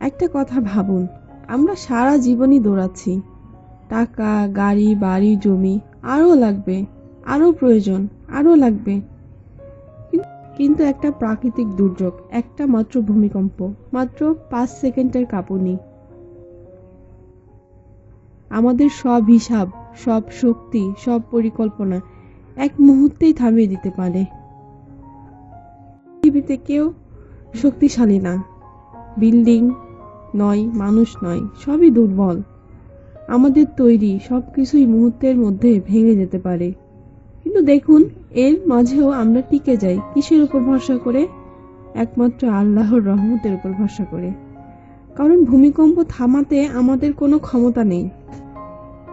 একটা কথা ভাবুন, আমরা সারা জীবনই দৌড়াচ্ছি। টাকা, গাড়ি, বাড়ি, জমি, আরও লাগবে, আরও প্রয়োজন, আরও লাগবে। কিন্তু একটা প্রাকৃতিক দুর্যোগ, একটা মাত্র ভূমিকম্প, মাত্র পাঁচ সেকেন্ডের কাঁপুনি। আমাদের সব হিসাব, সব শক্তি, সব পরিকল্পনা এক মুহূর্তেই থামিয়ে দিতে পারে। পৃথিবীতে কেউ শক্তিশালী না। বিল্ডিং নয়, মানুষ নয়, সবই দুর্বল। আমাদের তৈরি সব কিছুই মুহূর্তের মধ্যে ভেঙে যেতে পারে। কিন্তু দেখুন, এর মাঝেও আমরা টিকে যাই কিসের উপর ভরসা করে? একমাত্র আল্লাহর রহমতের উপর ভরসা করে। কারণ ভূমিকম্প থামাতে আমাদের কোনো ক্ষমতা নেই।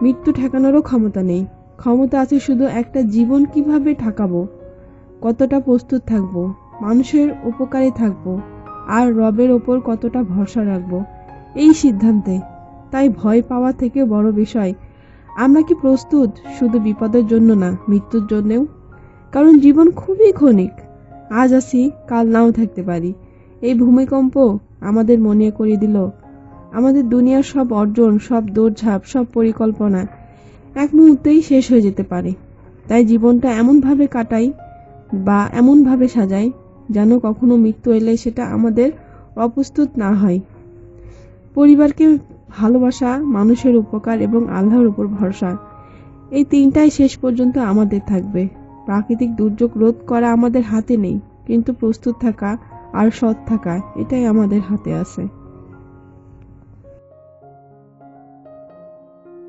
মৃত্যু ঠেকানোরও ক্ষমতা নেই। ক্ষমতা আছে শুধু একটা জীবন কীভাবে ঠেকাবো? কতটা প্রস্তুত থাকব? মানুষের উপকারে থাকব? আর রবের ওপর কতটা ভরসা রাখব? এই সিদ্ধান্তে। তাই ভয় পাওয়া থেকে বড় বিষয়। আমরা কি প্রস্তুত শুধু বিপদের জন্য না, মৃত্যুর জন্যেও? কারণ জীবন খুবই ক্ষণিক। আজ আসি, কাল নাও থাকতে পারি। এই ভূমিকম্প আমাদের মনে করিয়ে দিল। আমাদের দুনিয়ার সব অর্জন, সব দৌড়ঝাঁপ, সব পরিকল্পনা এক মুহূর্তেই শেষ হয়ে যেতে পারে। তাই জীবনটা এমনভাবে কাটাই বা এমনভাবে সাজাই যেন কখনো মৃত্যু এলে সেটা আমাদের অপ্রস্তুত না হয়। পরিবারকে ভালোবাসা, মানুষের উপকার এবং আল্লাহর উপর ভরসা, এই তিনটাই শেষ পর্যন্ত আমাদের থাকবে। প্রাকৃতিক দুর্যোগ রোধ করা আমাদের হাতে নেই, কিন্তু প্রস্তুত থাকা আর সৎ থাকা, এটাই আমাদের হাতে আছে।